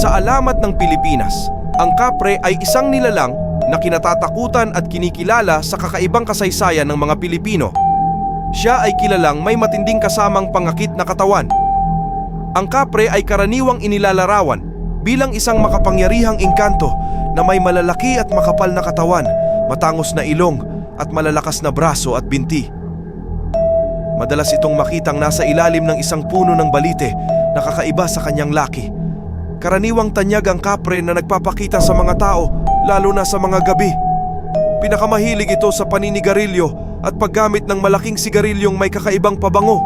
Sa alamat ng Pilipinas, ang kapre ay isang nilalang na kinatatakutan at kinikilala sa kakaibang kasaysayan ng mga Pilipino. Siya ay kilalang may matinding kasamang pangakit na katawan. Ang kapre ay karaniwang inilalarawan bilang isang makapangyarihang engkanto na may malalaki at makapal na katawan, matangos na ilong at malalakas na braso at binti. Madalas itong makitang nasa ilalim ng isang puno ng balite na kakaiba sa kanyang laki. Karaniwang tanyag ang kapre na nagpapakita sa mga tao, lalo na sa mga gabi. Pinakamahilig ito sa paninigarilyo at paggamit ng malaking sigarilyong may kakaibang pabango.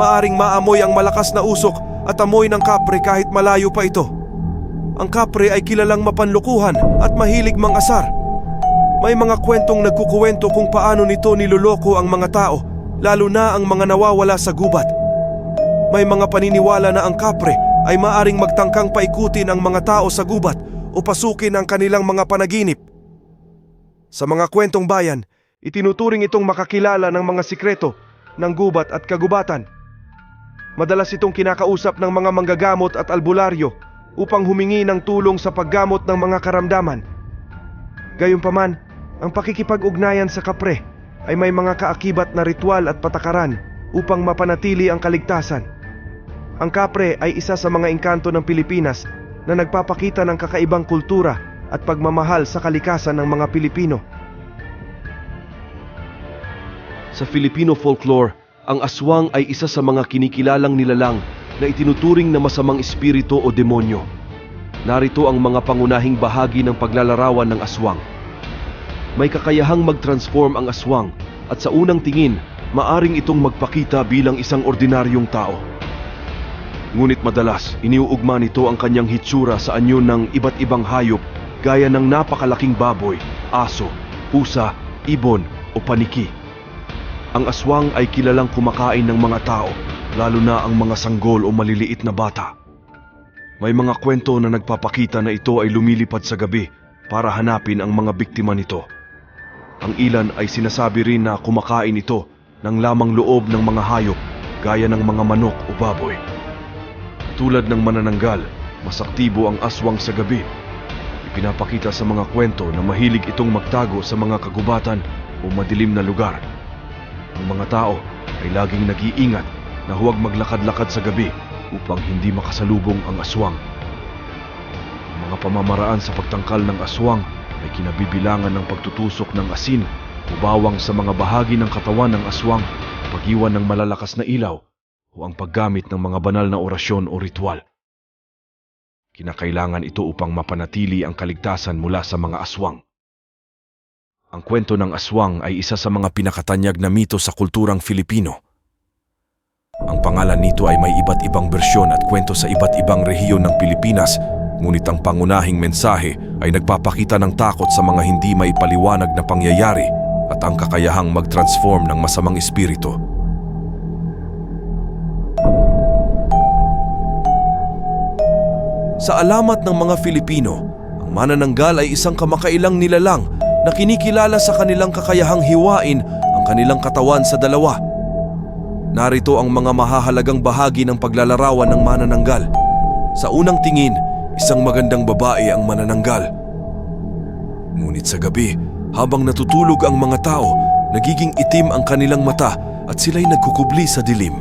Maaring maamoy ang malakas na usok at amoy ng kapre kahit malayo pa ito. Ang kapre ay kilalang mapanlukuhan at mahilig mangasar. May mga kwentong nagkukuwento kung paano nito niloloko ang mga tao, lalo na ang mga nawawala sa gubat. May mga paniniwala na ang kapre ay maaring magtangkang paikutin ang mga tao sa gubat o pasukin ang kanilang mga panaginip. Sa mga kwentong bayan, itinuturing itong makakilala ng mga sikreto ng gubat at kagubatan. Madalas itong kinakausap ng mga manggagamot at albularyo upang humingi ng tulong sa paggamot ng mga karamdaman. Gayunpaman, ang pakikipag-ugnayan sa kapre ay may mga kaakibat na ritual at patakaran upang mapanatili ang kaligtasan. Ang kapre ay isa sa mga engkanto ng Pilipinas na nagpapakita ng kakaibang kultura at pagmamahal sa kalikasan ng mga Pilipino. Sa Filipino folklore, ang aswang ay isa sa mga kinikilalang nilalang na itinuturing na masamang espiritu o demonyo. Narito ang mga pangunahing bahagi ng paglalarawan ng aswang. May kakayahang mag-transform ang aswang at sa unang tingin, maaring itong magpakita bilang isang ordinaryong tao. Ngunit madalas, iniuugma nito ang kanyang hitsura sa anyo ng iba't ibang hayop gaya ng napakalaking baboy, aso, pusa, ibon o paniki. Ang aswang ay kilalang kumakain ng mga tao, lalo na ang mga sanggol o maliliit na bata. May mga kwento na nagpapakita na ito ay lumilipad sa gabi para hanapin ang mga biktima nito. Ang ilan ay sinasabi rin na kumakain ito ng lamang loob ng mga hayop gaya ng mga manok o baboy. Tulad ng manananggal, masaktibo ang aswang sa gabi. Ipinapakita sa mga kwento na mahilig itong magtago sa mga kagubatan o madilim na lugar. Ang mga tao ay laging nag-iingat na huwag maglakad-lakad sa gabi upang hindi makasalubong ang aswang. Ang mga pamamaraan sa pagtangkal ng aswang ay kinabibilangan ng pagtutusok ng asin o bawang sa mga bahagi ng katawan ng aswang, pag-iwan ng malalakas na ilaw o ang paggamit ng mga banal na orasyon o ritual. Kinakailangan ito upang mapanatili ang kaligtasan mula sa mga aswang. Ang kwento ng aswang ay isa sa mga pinakatanyag na mito sa kulturang Filipino. Ang pangalan nito ay may iba't ibang bersyon at kwento sa iba't ibang rehiyon ng Pilipinas, ngunit ang pangunahing mensahe ay nagpapakita ng takot sa mga hindi maipaliwanag na pangyayari at ang kakayahang mag-transform ng masamang espiritu. Sa alamat ng mga Filipino, ang manananggal ay isang kamakailang nilalang na kinikilala sa kanilang kakayahang hiwain ang kanilang katawan sa dalawa. Narito ang mga mahahalagang bahagi ng paglalarawan ng manananggal. Sa unang tingin, isang magandang babae ang manananggal. Ngunit sa gabi, habang natutulog ang mga tao, nagiging itim ang kanilang mata at sila'y nagkukubli sa dilim.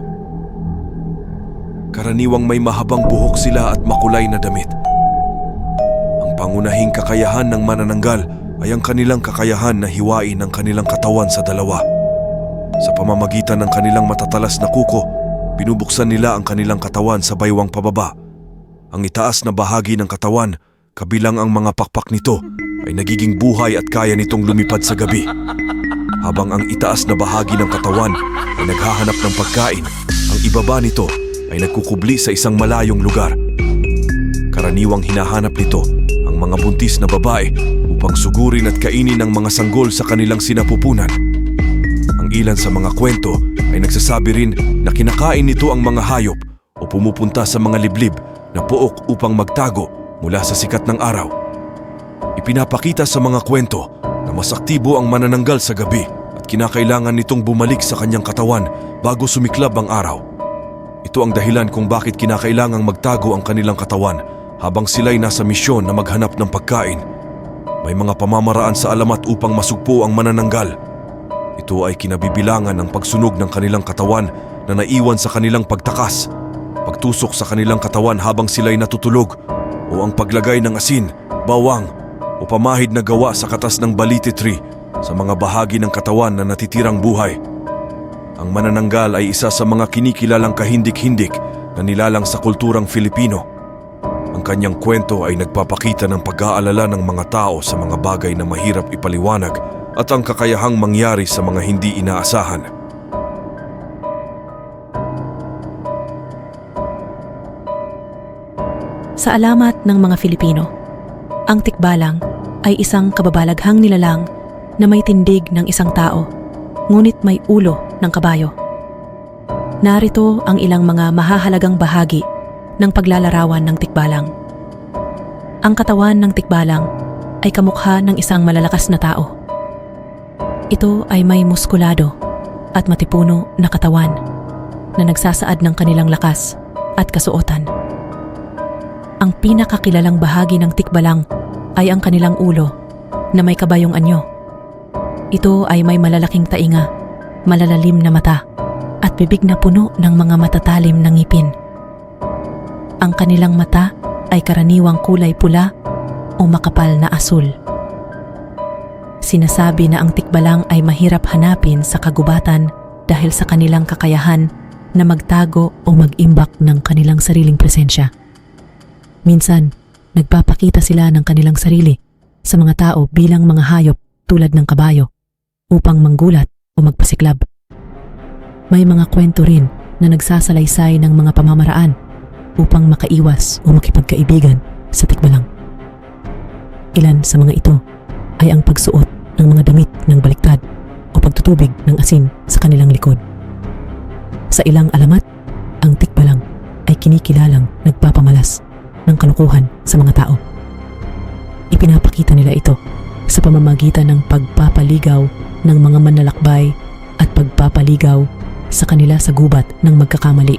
Karaniwang may mahabang buhok sila at makulay na damit. Ang pangunahing kakayahan ng manananggal ay ang kanilang kakayahan na hiwain ang kanilang katawan sa dalawa. Sa pamamagitan ng kanilang matatalas na kuko, binubuksan nila ang kanilang katawan sa baywang pababa. Ang itaas na bahagi ng katawan, kabilang ang mga pakpak nito, ay nagiging buhay at kaya nitong lumipad sa gabi. Habang ang itaas na bahagi ng katawan ay naghahanap ng pagkain, ang ibaba nito ay nagkukubli sa isang malayong lugar. Karaniwang hinahanap nito ang mga buntis na babae upang sugurin at kainin ng mga sanggol sa kanilang sinapupunan. Ang ilan sa mga kwento ay nagsasabi rin na kinakain nito ang mga hayop o pumupunta sa mga liblib na pook upang magtago mula sa sikat ng araw. Ipinapakita sa mga kwento na masaktibo ang manananggal sa gabi at kinakailangan nitong bumalik sa kanyang katawan bago sumiklab ang araw. Ito ang dahilan kung bakit kinakailangang magtago ang kanilang katawan habang sila'y nasa misyon na maghanap ng pagkain. May mga pamamaraan sa alamat upang masugpo ang manananggal. Ito ay kinabibilangan ng pagsunog ng kanilang katawan na naiwan sa kanilang pagtakas, pagtusok sa kanilang katawan habang sila'y natutulog, o ang paglagay ng asin, bawang, o pamahid na gawa sa katas ng baliti tree sa mga bahagi ng katawan na natitirang buhay. Ang manananggal ay isa sa mga kinikilalang kahindik-hindik na nilalang sa kulturang Filipino. Ang kanyang kwento ay nagpapakita ng pag-aalala ng mga tao sa mga bagay na mahirap ipaliwanag at ang kakayahang mangyari sa mga hindi inaasahan. Sa alamat ng mga Filipino, ang tikbalang ay isang kababalaghang nilalang na may tindig ng isang tao, ngunit may ulo ng kabayo. Narito ang ilang mga mahahalagang bahagi ng paglalarawan ng tikbalang. Ang katawan ng tikbalang ay kamukha ng isang malalakas na tao. Ito ay may muskulado at matipuno na katawan na nagsasaad ng kanilang lakas at kasuotan. Ang pinakakilalang bahagi ng tikbalang ay ang kanilang ulo na may kabayong anyo. Ito ay may malalaking tainga, malalalim na mata, at bibig na puno ng mga matatalim na ngipin. Ang kanilang mata ay karaniwang kulay pula o makapal na asul. Sinasabi na ang tikbalang ay mahirap hanapin sa kagubatan dahil sa kanilang kakayahan na magtago o mag-imbak ng kanilang sariling presensya. Minsan, nagpapakita sila ng kanilang sarili sa mga tao bilang mga hayop tulad ng kabayo upang manggulat o magpasiklab. May mga kwento rin na nagsasalaysay ng mga pamamaraan upang makaiwas o makipagkaibigan sa tikbalang. Ilan sa mga ito ay ang pagsuot ng mga damit ng baliktad o pagtutubig ng asin sa kanilang likod. Sa ilang alamat, ang tikbalang ay kinikilalang nagpapamalas ng kalukuhan sa mga tao. Ipinapakita nila ito sa pamamagitan ng pagpapaligaw ng mga manlalakbay at pagpapaligaw sa kanila sa gubat ng magkakamali.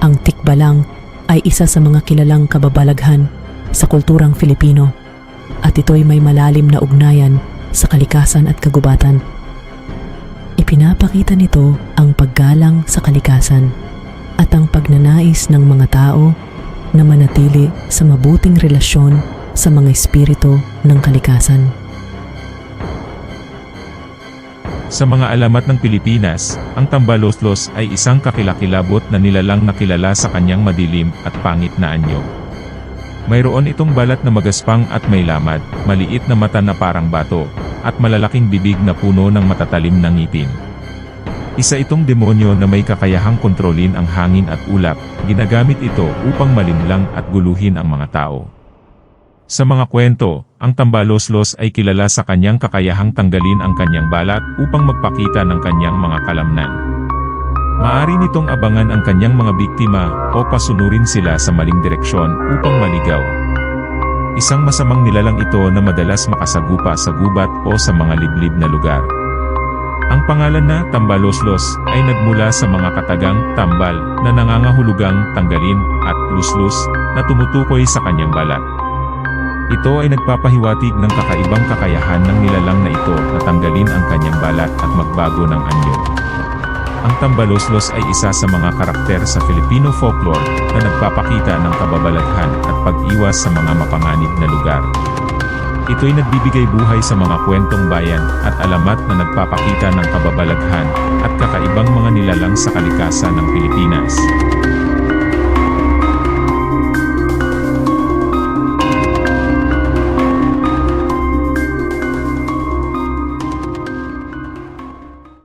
Ang tikbalang ay isa sa mga kilalang kababalaghan sa kulturang Filipino at ito'y may malalim na ugnayan sa kalikasan at kagubatan. Ipinapakita nito ang paggalang sa kalikasan at ang pagnanais ng mga tao na manatili sa mabuting relasyon sa mga espiritu ng kalikasan. Sa mga alamat ng Pilipinas, ang tambaloslos ay isang kakilakilabot na nilalang nakilala sa kanyang madilim at pangit na anyo. Mayroon itong balat na magaspang at may lamad, maliit na mata na parang bato, at malalaking bibig na puno ng matatalim na ngipin. Isa itong demonyo na may kakayahang kontrolin ang hangin at ulap, ginagamit ito upang malinlang at guluhin ang mga tao. Sa mga kwento, ang tambaloslos ay kilala sa kanyang kakayahang tanggalin ang kanyang balat upang magpakita ng kanyang mga kalamnan. Maari nitong abangan ang kanyang mga biktima o pasunurin sila sa maling direksyon upang maligaw. Isang masamang nilalang ito na madalas makasagupa sa gubat o sa mga liblib na lugar. Ang pangalan na Tambaloslos ay nagmula sa mga katagang tambal na nangangahulugang tanggalin at luslus na tumutukoy sa kanyang balat. Ito ay nagpapahiwatig ng kakaibang kakayahan ng nilalang na ito na tanggalin ang kanyang balat at magbago ng anyo. Ang tambaloslos ay isa sa mga karakter sa Filipino folklore na nagpapakita ng kababalaghan at pag-iwas sa mga mapanganib na lugar. Ito'y nagbibigay buhay sa mga kwentong bayan at alamat na nagpapakita ng kababalaghan at kakaibang mga nilalang sa kalikasan ng Pilipinas.